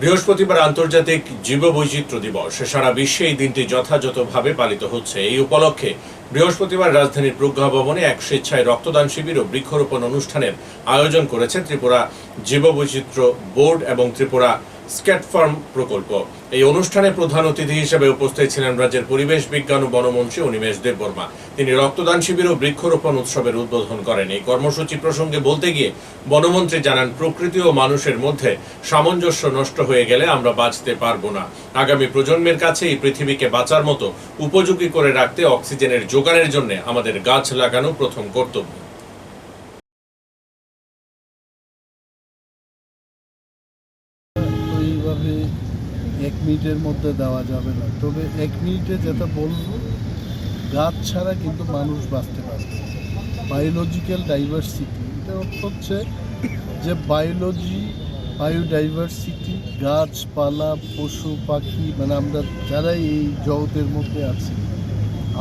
বৃহস্পতিবার আন্তর্জাতিক জীববৈচিত্র্য দিবস। সারা বিশ্বে এই দিনটি যথাযথভাবে পালিত হচ্ছে। এই উপলক্ষে বৃহস্পতিবার রাজধানীর প্রজ্ঞা ভবনে এক স্বেচ্ছায় রক্তদান শিবির ও বৃক্ষরোপণ অনুষ্ঠানের আয়োজন করেছে ত্রিপুরা জীববৈচিত্র্য বোর্ড এবং ত্রিপুরা স্ক্যাট ফার্ম প্রকল্প। এই অনুষ্ঠানে প্রধান অতিথি হিসেবে উপস্থিত ছিলেন রাজ্যের পরিবেশ বিজ্ঞান ও বনমন্ত্রী অনিমেষ দেববর্মা। তিনি রক্তদান শিবির ও বৃক্ষরোপণ উৎসবের উদ্বোধন করেন। এই কর্মসূচি প্রসঙ্গে বলতে গিয়ে বনমন্ত্রী জানান, প্রকৃতি ও মানুষের মধ্যে সামঞ্জস্য নষ্ট হয়ে গেলে আমরা বাঁচতে পারব না। আগামী প্রজন্মের কাছে এই পৃথিবীকে বাঁচার মতো উপযোগী করে রাখতে অক্সিজেনের যোগানের জন্য আমাদের গাছ লাগানো প্রথম কর্তব্য। তো এইভাবে এক মিনিটের মধ্যে দেওয়া যাবে না। তবে এক মিনিটে যেটা বলব, গাছ ছাড়া কিন্তু মানুষ বাঁচতে পারবে বায়োলজিক্যাল ডাইভার্সিটি এটা হচ্ছে যে বায়োলজি বায়োডাইভার্সিটি গাছপালা, পশু, পাখি মানে আমরা যারাই এই জগতের মধ্যে আছি,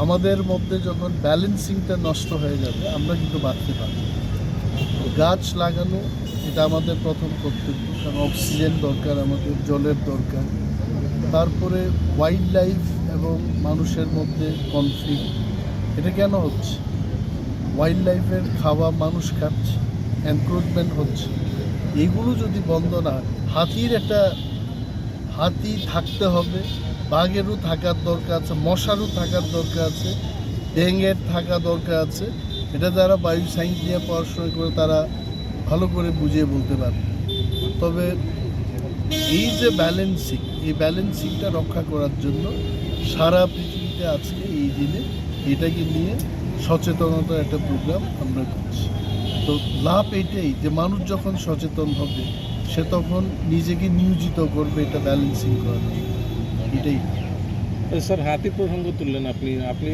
আমাদের মধ্যে যখন ব্যালেন্সিংটা নষ্ট হয়ে যাবে, আমরা কিন্তু বাঁচতে পারব গাছ লাগানো এটা আমাদের প্রথম কর্তব্য, কারণ অক্সিজেন দরকার, আমাদের জলের দরকার। তারপরে ওয়াইল্ড লাইফ এবং মানুষের মধ্যে কনফ্লিক্ট এটা কেন হচ্ছে? ওয়াইল্ড লাইফের খাওয়া মানুষ খাচ্ছে এনক্রোচমেন্ট হচ্ছে। এগুলো যদি বন্ধ না, হাতির একটা, হাতি থাকতে হবে, বাঘেরও থাকার দরকার আছে, মশারও থাকার দরকার আছে, ডেঙ্গের থাকা দরকার আছে। এটা যারা বায়ু সায়েন্স নিয়ে পড়াশোনা করে, তারা ভালো করে বুঝিয়ে বলতে পারবে। তবে এই যে ব্যালেন্সিং এই ব্যালেন্সিংটা রক্ষা করার জন্য সারা পৃথিবীতে আজকে এই দিনে এটাকে নিয়ে সচেতনতার একটা প্রোগ্রাম আমরা করছি। তো লাভ এটাই যে মানুষ যখন সচেতন হবে, সে তখন নিজেকে নিয়োজিত করবে এটা ব্যালেন্সিং করার। এটাই। স্যার হাতি প্রসঙ্গ তুললেন আপনি। আপনি